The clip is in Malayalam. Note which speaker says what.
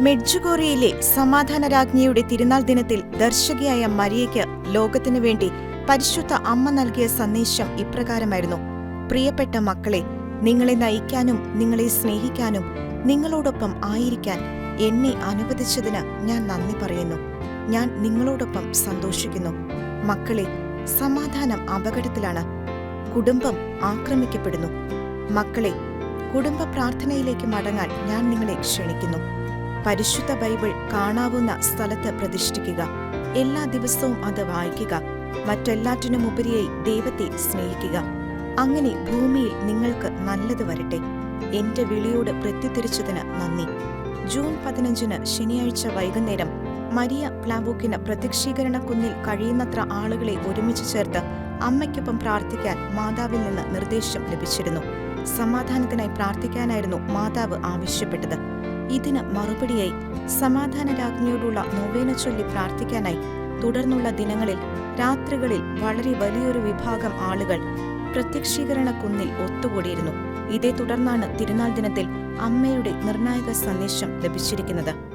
Speaker 1: മെഡ്ജുഗോറിയയിലെ സമാധാന രാജ്ഞിയുടെ തിരുനാൾ ദിനത്തിൽ ദർശകയായ മരിയയ്ക്ക് ലോകത്തിനു വേണ്ടി പരിശുദ്ധ അമ്മ നൽകിയ സന്ദേശം ഇപ്രകാരമായിരുന്നു. പ്രിയപ്പെട്ട മക്കളെ നിങ്ങളെ നയിക്കാനും നിങ്ങളെ സ്നേഹിക്കാനും നിങ്ങളോടൊപ്പം ആയിരിക്കാൻ എന്നെ അനുവദിച്ചതിന് ഞാൻ നന്ദി പറയുന്നു. ഞാൻ നിങ്ങളോടൊപ്പം സന്തോഷിക്കുന്നു. മക്കളെ സമാധാനം അപകടത്തിലാണ്. കുടുംബം ആക്രമിക്കപ്പെടുന്നു. മക്കളെ കുടുംബ പ്രാർത്ഥനയിലേക്ക് മടങ്ങാൻ ഞാൻ നിങ്ങളെ ക്ഷണിക്കുന്നു. പരിശുദ്ധ ബൈബിൾ കാണാവുന്ന സ്ഥലത്ത് പ്രതിഷ്ഠിക്കുക. എല്ലാ ദിവസവും അത് വായിക്കുക. മറ്റെല്ലാറ്റിനുമുപരിയായി ദൈവത്തെ സ്നേഹിക്കുക. അങ്ങനെ ഭൂമിയിൽ നിങ്ങൾക്ക് നല്ലത് വരട്ടെ. എന്റെ വിളിയോട് പ്രത്യുത്തരിച്ചതിന് നന്ദി. ജൂൺ പതിനഞ്ചിന് ശനിയാഴ്ച വൈകുന്നേരം മരിയ പ്ലാബൂക്കിന് പ്രത്യക്ഷീകരണ കുന്നിൽ കഴിയുന്നത്ര ആളുകളെ ഒരുമിച്ച് ചേർത്ത് അമ്മയ്ക്കൊപ്പം പ്രാർത്ഥിക്കാൻ മാതാവിൽ നിന്ന് നിർദ്ദേശം ലഭിച്ചിരുന്നു. സമാധാനത്തിനായി പ്രാർത്ഥിക്കാനായിരുന്നു മാതാവ് ആവശ്യപ്പെട്ടത്. ഇതിന് മറുപടിയായി സമാധാന രാജ്ഞിയോടുള്ള നൊവേന ചൊല്ലി പ്രാർത്ഥിക്കാനായി തുടർന്നുള്ള ദിനങ്ങളിൽ രാത്രികളിൽ വളരെ വലിയൊരു വിഭാഗം ആളുകൾ പ്രത്യക്ഷീകരണ കുന്നിൽ ഒത്തുകൂടിയിരുന്നു. ഇതേ തുടർന്നാണ് തിരുനാൾ ദിനത്തിൽ അമ്മയുടെ നിർണായക സന്ദേശം ലഭിച്ചിരിക്കുന്നത്.